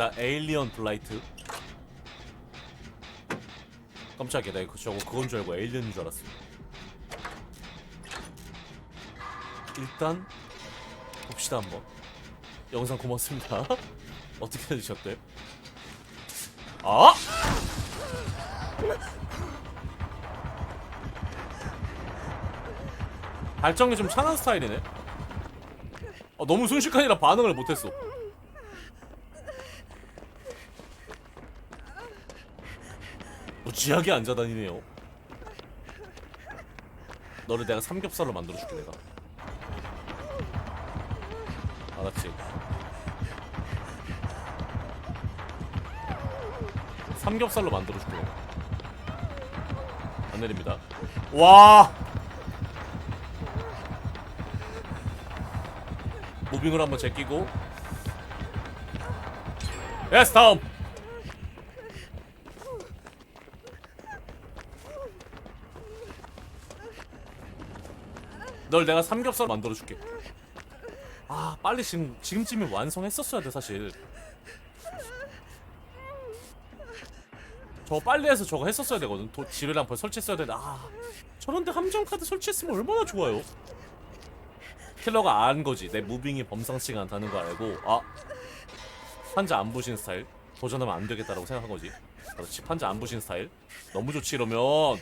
나 에일리언 블라이트. 깜짝이야 나 이거 저거 그건 줄 알고 에일리언인 줄 알았어. 일단 봅시다 한번. 영상 고맙습니다. 어떻게 해주셨대? 아! 발정이 좀 차는 스타일이네. 어, 너무 순식간이라 반응을 못했어 무지하게 앉아다니네요. 너를 내가 삼겹살로 만들어줄게 내가. 알았지? 삼겹살로 만들어줄게 내가. 안 내립니다. 와! 무빙을 한번 제끼고. 예스 다음 널 내가 삼겹살 만들어 줄게. 아 빨리 지금 지금쯤에 완성했었어야 돼 사실. 저거 빨리 해서 저거 했었어야 되거든. 도, 지뢰랑 벌 설치했어야 되는데 아 저런데 함정 카드 설치했으면 얼마나 좋아요. 킬러가 안 거지. 내 무빙이 범상치가 않다는 거 알고 아 판자 안 부신 스타일? 도전하면 안 되겠다라고 생각한 거지. 그렇지 판자 안 부신 스타일? 너무 좋지 이러면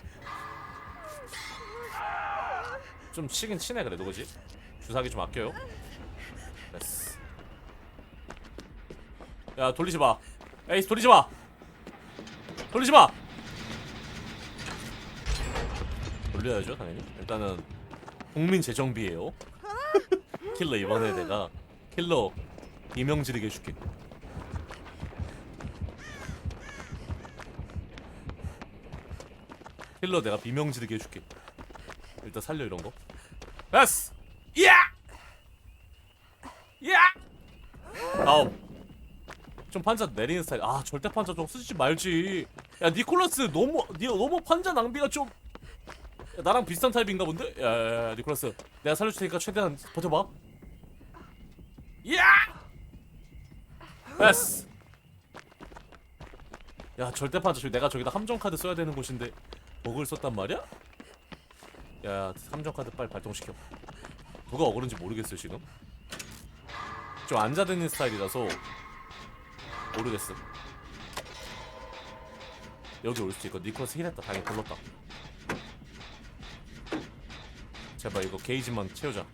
좀 치긴 치네 그래도. 그지? 주사기 좀 아껴요. 됐어. 야 돌리지 마. 에이스 돌리지 마. 돌리지 마! 돌려야죠 당연히. 일단은 국민 재정비예요. 킬러 이번에 내가 킬러 이명 지르게 해줄게. 킬러 내가 비명 지르게 해줄게. 일단 살려 이런 거 됐어 야! 야! 다음 좀 판자 내리는 스타일 아 절대 판자 좀 쓰지 말지 야 니콜라스 너무 니 너무 판자 낭비가 좀 야, 나랑 비슷한 타입인가 본데? 야, 야, 야 니콜라스 내가 살려줄 테니까 최대한 버텨 봐 야! 됐어 야 절대 판자 저기 내가 저기다 함정 카드 써야 되는 곳인데 버그를 썼단 말이야? 야 함정 카드 빨리 발동시켜. 누가 억울한지 모르겠어요 지금. 좀 앉아드는 스타일이라서 모르겠어. 여기 올 수도 있고 니콜라스 힐했다. 당연히 불렀다. 제발 이거 게이지만 채우자.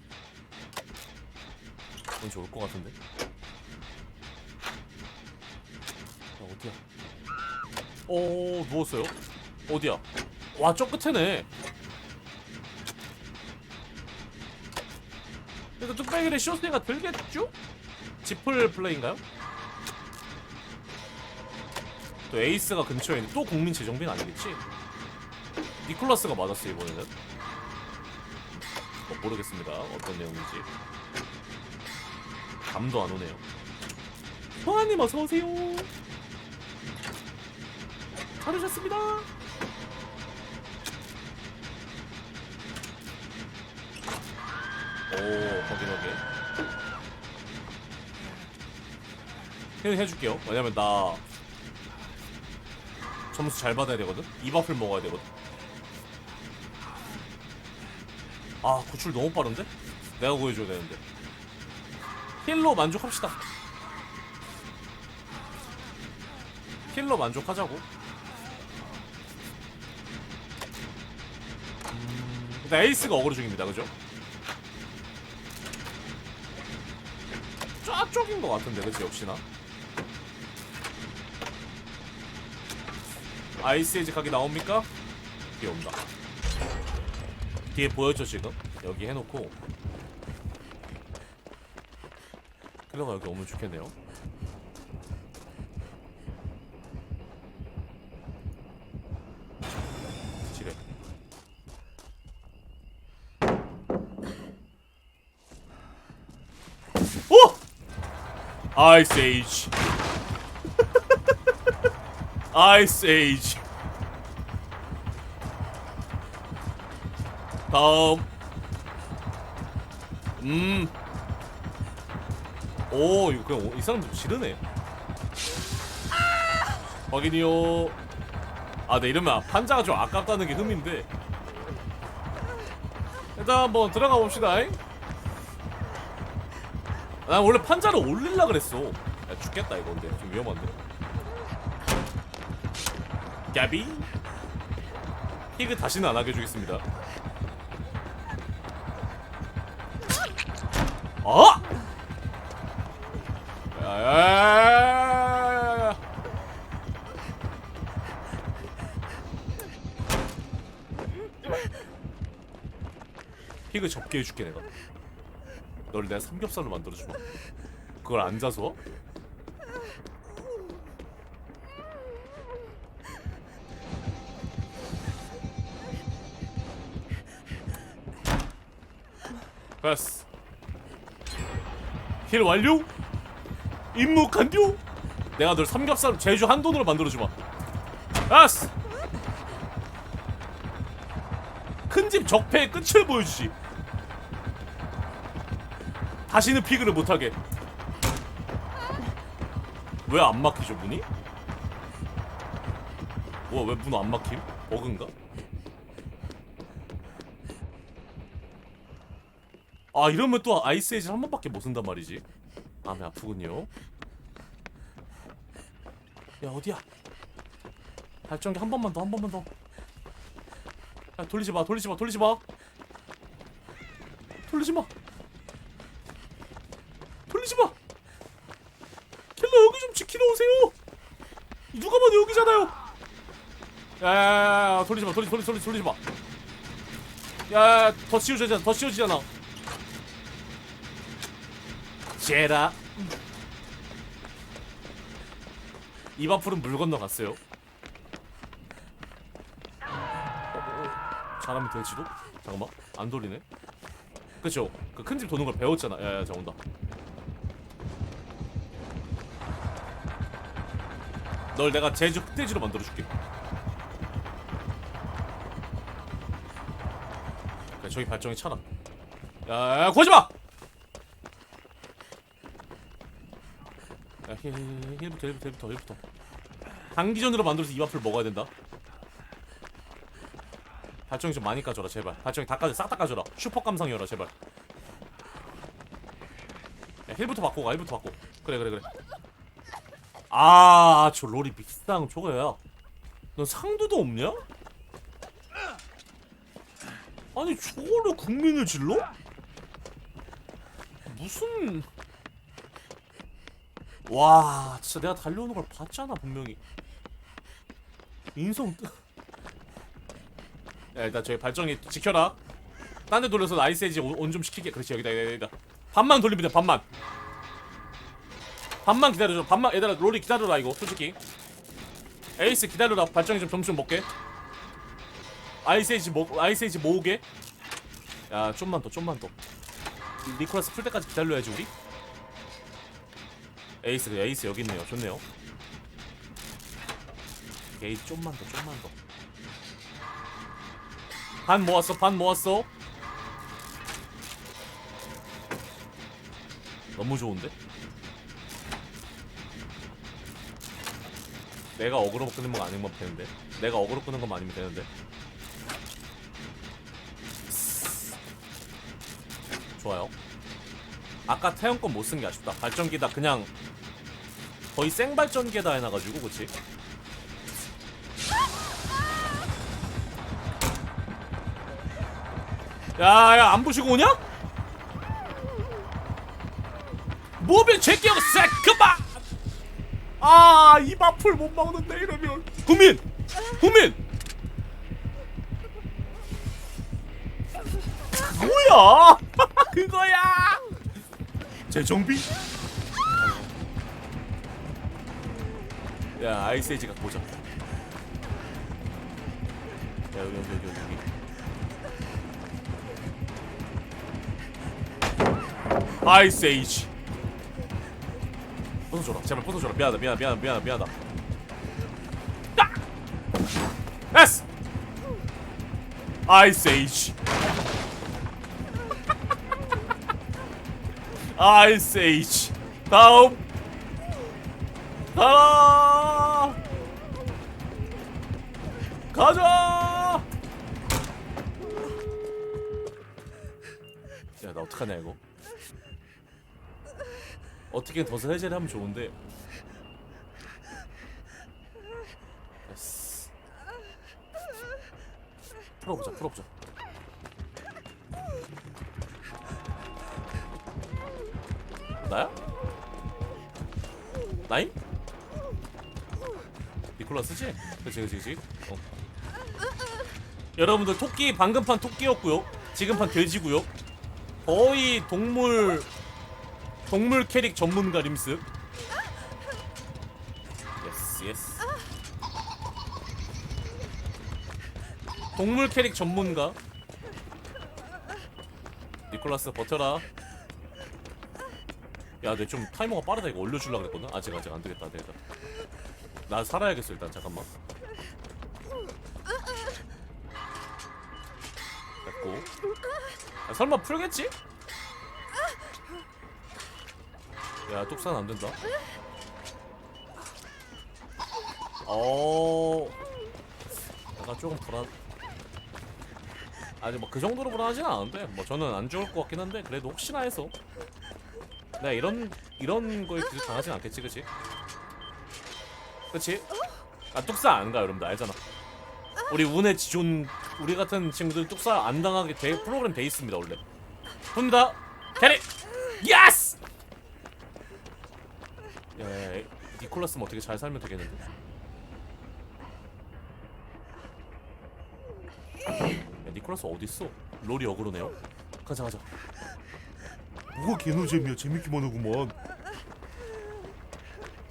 왠지 올것 같은데? 야 어디야? 오 누웠어요? 어디야? 와저 끝에네 그래도 뚝배기를 씌웠으니까 들겠죠? 지플 플레이인가요? 또 에이스가 근처에 있는 또 국민 재정비는 아니겠지? 니콜라스가 맞았어 이번에는 어, 모르겠습니다 어떤 내용인지 감도 안 오네요 호아님 어서오세요 잘 오셨습니다 오 확인 확인 힐 해줄게요. 왜냐면 나 점수 잘 받아야 되거든? 이바플 먹어야 되거든? 아 구출 너무 빠른데? 내가 구해줘야 되는데. 힐로 만족합시다. 힐로 만족하자고. 음, 일단 에이스가 어그로 중입니다. 그죠? 저쪽인 것 같은데 그치 역시나 아이스에이지 각이 나옵니까? 뒤에 온다 뒤에 보였죠 지금? 여기 해놓고 클러가 여기 오면 좋겠네요 지뢰 오! 아이스 에이지 아이스 에이지 다음 음. 오 이거 그냥 오- 이 사람들 지르네 확인이요. 아, 네 이러면 판자가 좀 아깝다는 게 흠인데. 일단 한번 들어가 봅시다. 난 원래 판자를 올릴라 그랬어. 야, 죽겠다 이거 근데 좀 위험한데. 갸비. 피그 다시는 안 하게 해주겠습니다. 어? 야야야야야야야. 피그 접게 해줄게 내가. 널 내가 삼겹살로 만들어주마. 그걸 앉아서? 됐어. 힐 완료? 임무 간료? 내가 널 삼겹살 제주 한 돈으로 만들어주마. 됐어. 큰집 적폐의 끝을 보여주지. 다시는 피그를 못하게. 왜 안 막히죠 문이? 뭐야 왜 문 안 막힘? 버그인가? 아 이러면 또 아이스 에이지를 한 번밖에 못 쓴단 말이지 마음이 아프군요 야 어디야 발전기 한 번만 더 한 번만 더 야, 돌리지 마 돌리지 마 돌리지 마 돌리지 마 마. 킬러 여기 좀 지키러 오세요. 누가 봐도 여기잖아요. 야야야야 돌리지 마 돌리지 돌리지 돌리지 돌리지 마. 야더 씌워지잖아 더 씌워지잖아. 제라. 입 앞으로 물 건너갔어요. 잘하면 될지도? 잠깐만 안 돌리네. 그쵸? 그 큰 집 도는 걸 배웠잖아. 야야 자 온다 널 내가 제주 흑돼지로 만들어줄게. 그래 저기 발정이 차라 야야 구하지마! 야, 힐, 힐, 힐, 힐부터 힐부터 힐부터 힐부터. 단기전으로 만들어서 입 앞을 먹어야 된다. 발정이 좀 많이 까줘라 제발. 발정이 다 까줘 싹 다 까줘라. 슈퍼 감상이어라 제발. 야, 힐부터 바꾸고 가 힐부터 바꾸고 그래 그래 그래 아 저 롤이 믹스당 저거야 넌 상도도 없냐? 아니 저걸로 국민을 질러? 무슨? 와 진짜 내가 달려오는 걸 봤잖아 분명히. 인성 뜨... 야 일단 저기 발정이 지켜라. 딴 데 돌려서 아이스에이지 온 좀 시키게. 그렇지 여기다 여기다 여기다. 반만 돌리면 돼 반만 반만 기다려줘. 반만 얘들아 롤이 기다려라 이거 솔직히. 에이스 기다려라. 발정이 좀 점수 좀 먹게. 아이스에이지 모 아이스에이지 모으게. 야 좀만 더 좀만 더. 니콜라스 풀 때까지 기다려야지 우리. 에이스 에이스 여기 있네요. 좋네요. 에이 좀만 더 좀만 더반 모았어 반 모았어. 너무 좋은데 내가 어그로 끄는 거 아니면 되는데? 내가 어그로 끄는 것만 아니면 되는데? 좋아요. 아까 건못쓴 게 아쉽다. 발전기다 그냥 거의 생발전기에다 해놔가지고 그치? 야야 안 보시고 오냐? 뭐면 제끼고 새그만 아입 앞을 못 막는데 이러면. 구민! 구민! 뭐야? 그거야! 재정비? 야 아이스에이지 갖고 보자. 야 여기 여기 여기 여기. 아이스에이지 벗어줘라 제발 벗어줘라 미안하다 미안하다 미안하다 미안하다 미안하다. 아! 에스! 아이스 에이지. 아이스 에이지. 다음. 가라! 가자! 야나 어떡하냐 이거 어떻게 덫을 해제를 하면 좋은데. 풀어보자 풀어보자 나야? 나임? 니콜라스지? 그치 그치 그치 어. 여러분들 토끼 방금 판 토끼였고요 지금 판 돼지고요 거의 동물 동물 캐릭 전문가 림스 예스 예스 동물 캐릭 전문가 니콜라스 버텨라 야, 내 좀 타이머가 빠르다 이거 올려주려 그랬거든. 아직 아직 안 되겠다, 안 되겠다. 나 살아야겠어 일단 잠깐만. 됐고. 아, 설마 풀겠지? 야, 뚝산 안 된다. 어. 약간 조금 불안. 아니 뭐 그 정도로 불안하진 않은데 뭐 저는 안 좋을 것 같긴 한데 그래도 혹시나 해서 내가 이런 이런 거에 계속 당하진 않겠지, 그치? 그치? 아 뚝사 안 가, 여러분들 알잖아. 우리 운의 지존 우리 같은 친구들 뚝사 안 당하게 돼 프로그램 돼 있습니다 원래. 훈다 캐리 예스. 야, 니콜라스면 어떻게 잘 살면 되겠는데? 야, 니콜라스 어디 있어? 롤이 어그로네요. 가자 가자. 뭐가 개노잼이야 재밌기만 하구만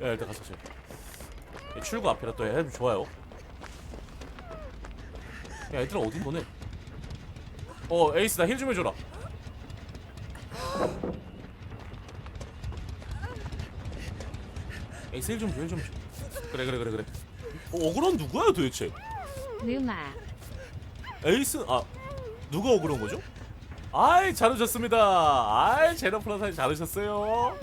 야 일단 가서 쟤 야, 출구 앞이라 또 해도 좋아요 야 얘들아 어디 너네 어 에이스 나 힐 좀 해줘라 에이스 힐좀 줘 힐 좀 줘 그래 그래 그래 그래 어, 어그론 누구야 도대체 르마 에이스 아 누가 억울한 거죠? 아이 잘 오셨습니다. 아이 제너플라사님 잘 오셨어요.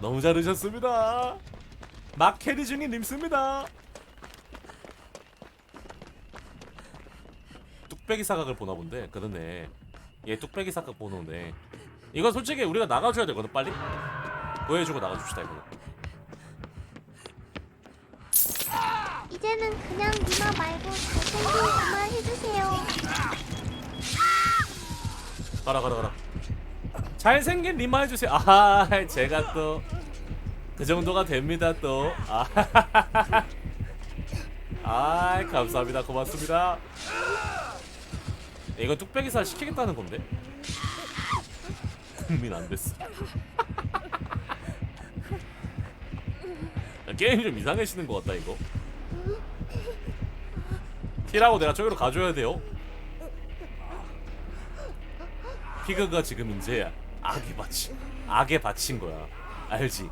너무 잘 오셨습니다. 막 캐리 중인 님습니다. 뚝배기 사각을 보나 본데 그러네. 얘 뚝배기 사각 보는데 이건 솔직히 우리가 나가줘야 되거든 빨리. 보여주고 나가줍시다 이거는. 이제는 그냥 누나 말고 잘생긴 그만 해주세요. 가라 가라 가라. 잘생긴 리마 해주세요. 아 제가 또 그 정도가 됩니다 또. 아, 아 감사합니다. 고맙습니다. 이거 뚝배기살 시키겠다는 건데? 국민 안 됐어 게임 좀 이상해지는 것 같다 이거 티라고 내가 저기로 가줘야 돼요 피그가 지금 이제 악에 바치 악에 바친 거야 알지?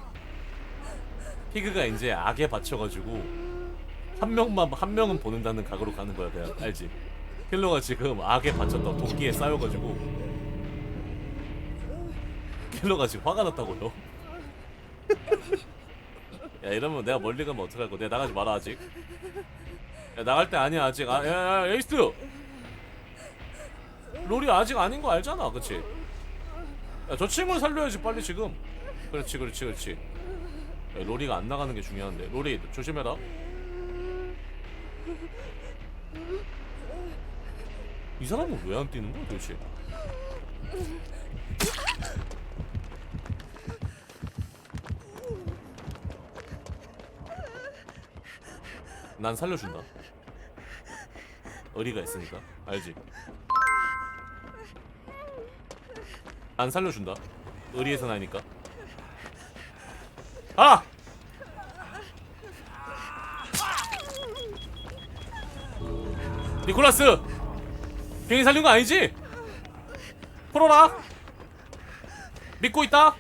피그가 이제 악에 바쳐가지고 한 명만 한 명은 보낸다는 각오로 가는 거야 그냥 알지? 킬러가 지금 악에 바쳤다 도끼에 쌓여가지고 킬러가 지금 화가 났다고요? 야 이러면 내가 멀리 가면 어떡할 거야 내가 나가지 마라 아직 야 나갈 때 아니야 아직 아, 야, 야 에이스 롤이 아직 아닌 거 알잖아, 그치? 야, 저 친구를 살려야지, 빨리 지금. 그렇지, 그렇지, 그렇지. 야, 롤이가 안 나가는 게 중요한데. 롤이, 조심해라. 이 사람은 왜 안 뛰는 거야, 도대체? 난 살려준다. 의리가 있으니까. 알지? 안 살려준다. 의리에서 나니까. 아! 니콜라스! 괜히 살린 거 아니지? 풀어라! 믿고 있다!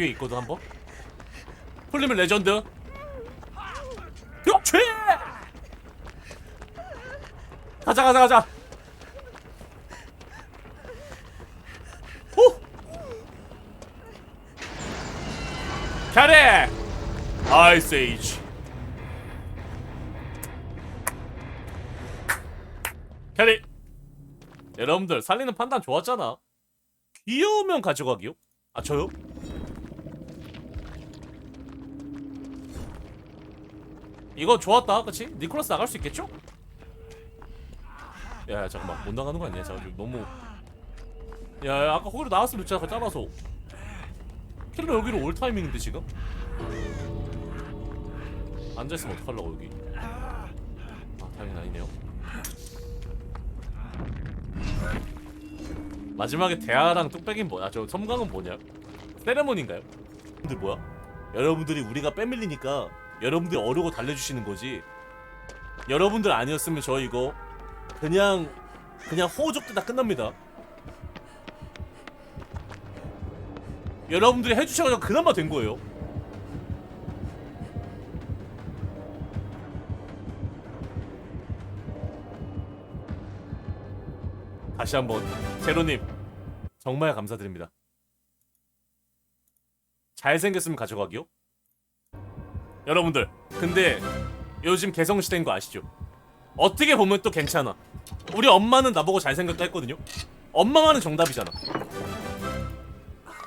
기회 있거든 한번? 풀리면 레전드! 그렇지! 가자 가자 가자 호! 캐리 아이스 에이지 캐리 여러분들 살리는 판단 좋았잖아 귀여우면 가져가기요? 아 저요? 이거 좋았다 그치? 니콜라스 나갈 수 있겠죠? 야, 야 잠깐만 못 나가는 거 아니야? 잠깐 지금 너무 야, 야 아까 거기로 나왔으면 좋잖아 잘라서 킬러 여기로 올 타이밍인데 지금? 앉아있으면 어떡하려고 여기 아 타이밍 아니네요 마지막에 대하랑 뚝배기는 뭐야? 저 섬광은 뭐냐? 세레모니인가요? 근데 뭐야? 여러분들이 우리가 빼밀리니까 여러분들이 어려고 달래주시는 거지. 여러분들 아니었으면 저 이거 그냥 그냥 호흡 때다 끝납니다. 여러분들이 해주셔가지고 그나마 된 거예요. 다시 한번 제로님 정말 감사드립니다. 잘생겼으면 가져가기요? 여러분들 근데 요즘 개성시대인 거 아시죠? 어떻게 보면 또 괜찮아. 우리 엄마는 나보고 잘생겼다 했거든요? 엄마만은 정답이잖아.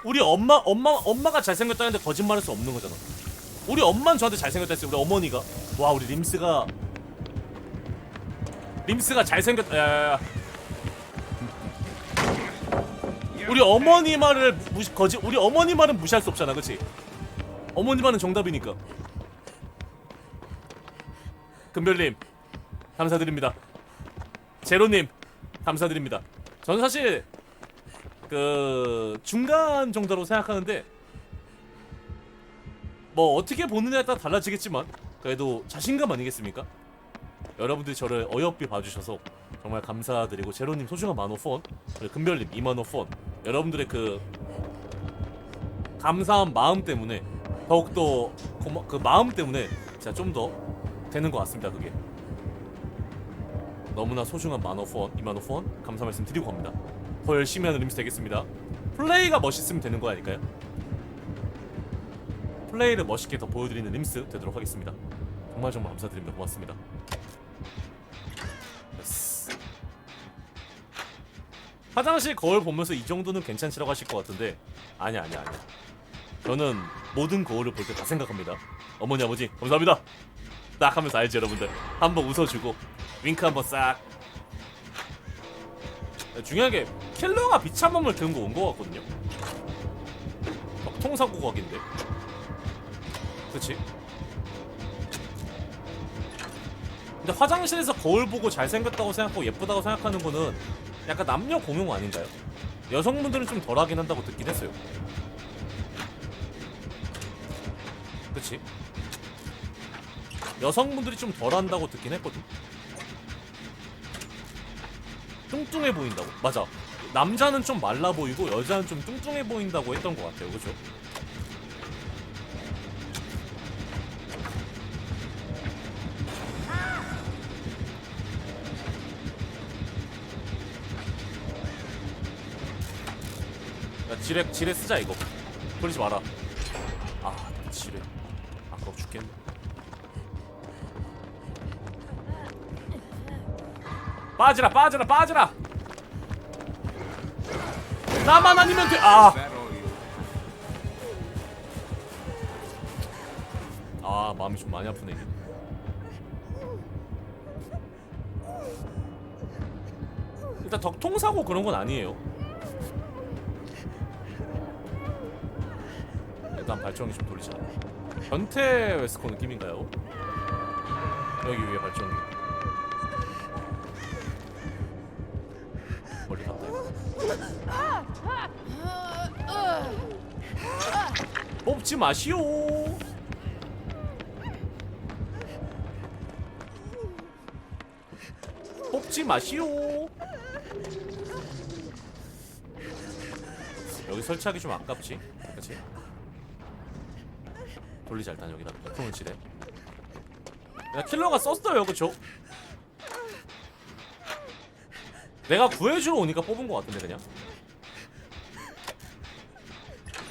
우리 엄마 엄마 엄마가 잘생겼다 했는데 거짓말할 수 없는 거잖아. 우리 엄마는 저한테 잘생겼다 했어요 우리 어머니가. 와 우리 림스가 림스가 잘생겼다 야야야. 우리 어머니 말을 무시 거짓 우리 어머니 말은 무시할 수 없잖아 그치? 어머니 말은 정답이니까 금별님 감사드립니다 제로님 감사드립니다 저는 사실 그 중간 정도로 생각하는데 뭐 어떻게 보느냐에 따라 달라지겠지만 그래도 자신감 아니겠습니까? 여러분들이 저를 어여삐 봐주셔서 정말 감사드리고 제로님 소중한 만원 폰 그리고 금별님 2만원 폰 여러분들의 그 감사한 마음 때문에 더욱더 고마, 그 마음 때문에 진짜 좀더 되는 것 같습니다 그게. 너무나 소중한 만원 폰 2만원 폰 감사 말씀 드리고 갑니다. 더 열심히 하는 림스 되겠습니다. 플레이가 멋있으면 되는 거 아닐까요? 플레이를 멋있게 더 보여드리는 림스 되도록 하겠습니다. 정말 정말 감사드립니다. 고맙습니다. 화장실 거울 보면서 이 정도는 괜찮지라고 하실 것 같은데 아니야 아니야 아니야. 저는 모든 거울을 볼 때 다 생각합니다. 어머니 아버지 감사합니다 딱 하면서 알지 여러분들 한번 웃어주고 윙크 한번 싹 중요한 게 킬러가 비참함을 들고 온 거 같거든요 막 통사고 각인데 그치? 근데 화장실에서 거울 보고 잘생겼다고 생각하고 예쁘다고 생각하는 거는 약간 남녀 공용 아닌가요? 여성분들은 좀 덜하긴 한다고 듣긴 했어요 그치? 여성분들이 좀 덜한다고 듣긴 했거든 뚱뚱해 보인다고? 맞아. 남자는 좀 말라 보이고 여자는 좀 뚱뚱해 보인다고 했던 것 같아요. 그죠? 야 지뢰 지뢰 쓰자 이거. 버리지 마라 빠지라 빠지라 빠지라. 나만 아니면 돼 아. 아 마음이 좀 많이 아프네 일단 덕통 사고 그런 건 아니에요. 일단 발전기 좀 돌리자. 변태 웨스코 느낌인가요? 여기 위에 발전기 뽑지 마시오 뽑지 마시오 여기 설치하기 좀 아깝지? 그치? 돌리자 일단 여기다 폰을 치래 야 킬러가 썼어요 그쵸? 내가 구해주러 오니까 뽑은 것 같은데 그냥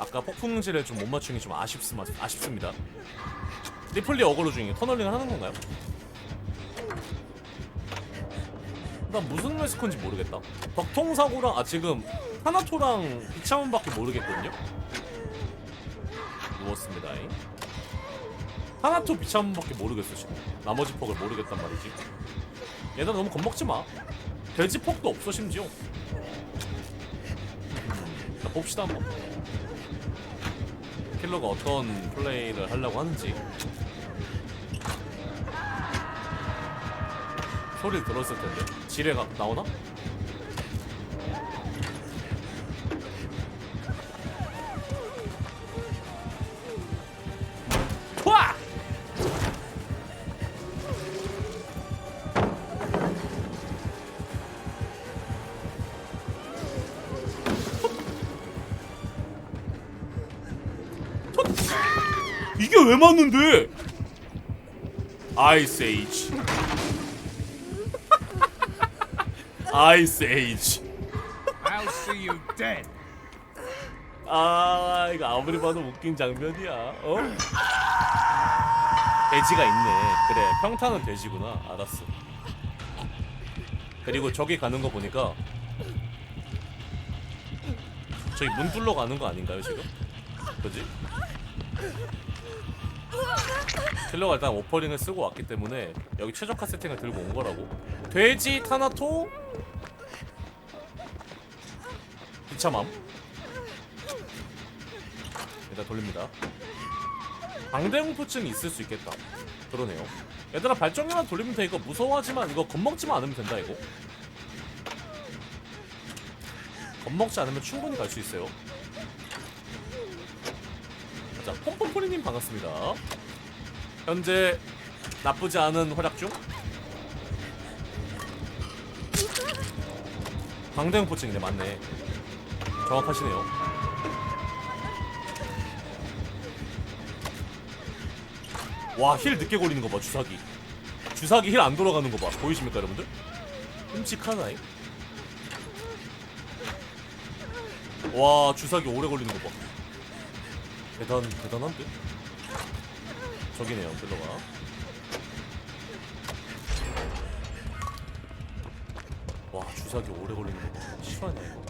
아 아까 폭풍지를 좀 못 맞춘 게 좀 아쉽습, 아쉽습니다. 리플리 어그로 중에 터널링을 하는 건가요? 난 무슨 레스콘지 모르겠다. 덕통사고랑 아 지금 하나토랑 비차문밖에 모르겠거든요. 누웠습니다. 하나토 비차문밖에 모르겠어 지금. 나머지 폭을 모르겠단 말이지. 얘들 너무 겁먹지 마. 돼지 폭도 없어 심지어. 음, 자, 봅시다 한번. 킬러가 어떤 플레이를 하려고 하는지. 소리 들었을 텐데 지뢰가 나오나? 이게 왜 맞는데? 아이스 에이지 아이스 에이지 I'll see you dead. 아 이거 아무리 봐도 웃긴 장면이야 어? 돼지가 있네 그래 평타는 돼지구나 알았어 그리고 저기 가는 거 보니까 저기 문 뚫러 가는 거 아닌가요 지금? 그지? 킬러가 일단 오퍼링을 쓰고 왔기 때문에 여기 최적화 세팅을 들고 온 거라고. 돼지 타나토? 비참함. 일단 돌립니다. 방대공포증이 있을 수 있겠다. 그러네요. 얘들아 발전기만 돌리면 돼. 이거 무서워하지만 이거 겁먹지만 않으면 된다 이거. 겁먹지 않으면 충분히 갈 수 있어요. 자 pompom포리님 반갑습니다 현재 나쁘지 않은 활약 중. 방대공포증이네 맞네. 정확하시네요. 와 힐 늦게 걸리는 거봐 주사기. 주사기 힐 안 돌아가는 거 봐. 보이십니까 여러분들? 끔찍하나이. 와 주사기 오래 걸리는 거봐. 대단 대단한데? 저기네요 킬러가 와 주사기 오래 걸리는 거봐 실화냐 이거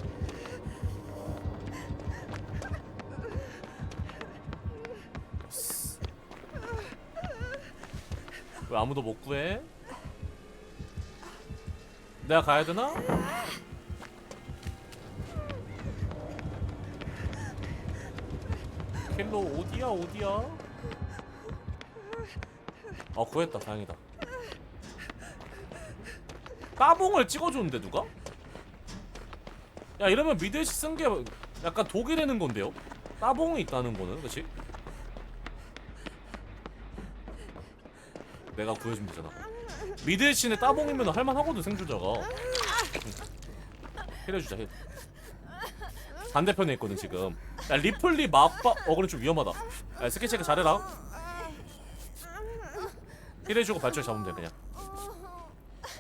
왜 아무도 못 구해? 내가 가야 되나? 킬러 어디야 어디야? 아 구했다 다행이다. 따봉을 찍어줬는데 누가? 야 이러면 미드시 쓴 게 약간 독이 되는 건데요? 따봉이 있다는 거는 그치? 내가 구해주면 되잖아 미드신에 따봉이면 할만하거든 생존자가 힐해주자 힐 반대편에 있거든 지금 야 리플리 막바 어 그래 좀 위험하다 야 체크 잘해라 힐해주고 발전 잡으면 돼 그냥.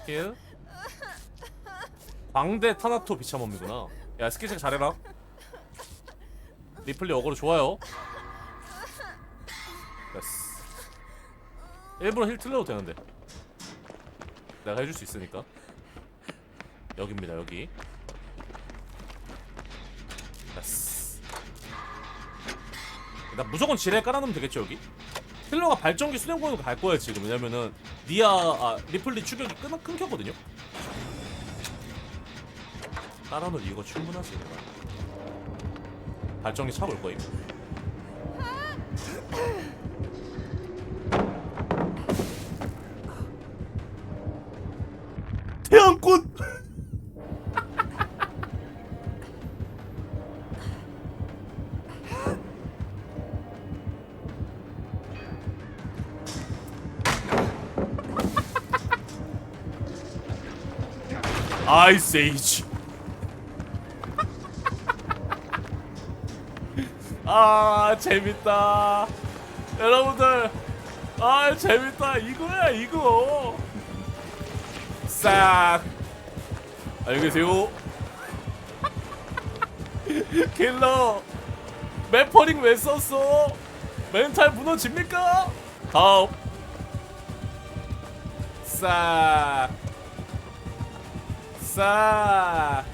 힐. 광대 타나토 비참함이구나. 야 스킬 체크 잘해라. 리플리 어그로 좋아요. 됐어. 일부러 힐 틀려도 되는데. 내가 해줄 수 있으니까. 여기입니다 여기. 됐어. 나 무조건 지뢰 깔아놓으면 되겠죠 여기 힐러가 발전기 수냉공으로 갈 거야 지금. 왜냐면은 니아 아 리플리 추격이 끊, 끊겼거든요? 깔아놓을 이유가 충분하지 발전기 차고 올태 아이스 에이지 아 재밌다. 여러분들 아 재밌다. 이거야 이거. 싹. 안녕히 계세요. 킬러 매퍼링 왜 썼어? 멘탈 무너집니까? 다음. 싹 싹.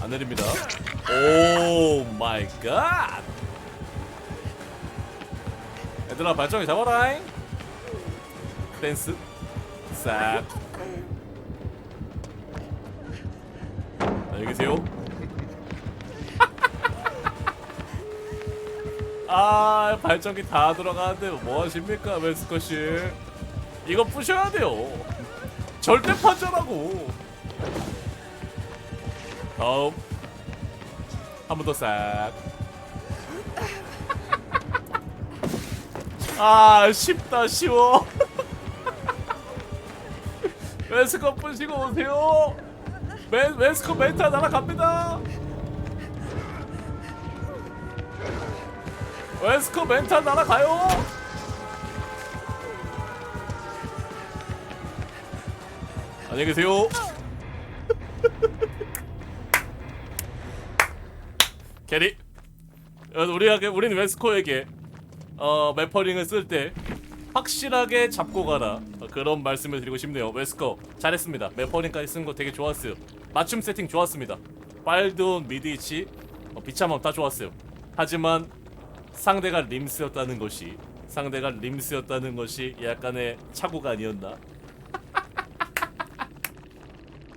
안 내립니다. 오 마이 갓. 얘들아 발전기 잡아라잉. 댄스. 싹. 안녕히 계세요. 아 발전기 다 들어가는데 뭐 하십니까 씨? 이거 부셔야 돼요. 절대 판전하고. 다음 한 번 더 싹. 아 쉽다 쉬워. 웨스커 부시고 오세요. 웨, 웨스커 멘탈 날아갑니다. 웨스커 멘탈 날아가요. 안녕히 계세요. 캐리. 어, 우리에게 우리는 웨스코에게 어 매퍼링을 쓸 때 확실하게 잡고 가라 어, 그런 말씀을 드리고 싶네요. 웨스코 잘했습니다. 매퍼링까지 쓴 거 되게 좋았어요. 맞춤 세팅 좋았습니다. 빨돈 미드이치 어, 비참함 다 좋았어요. 하지만 상대가 림스였다는 것이 상대가 림스였다는 것이 약간의 착오가 아니었나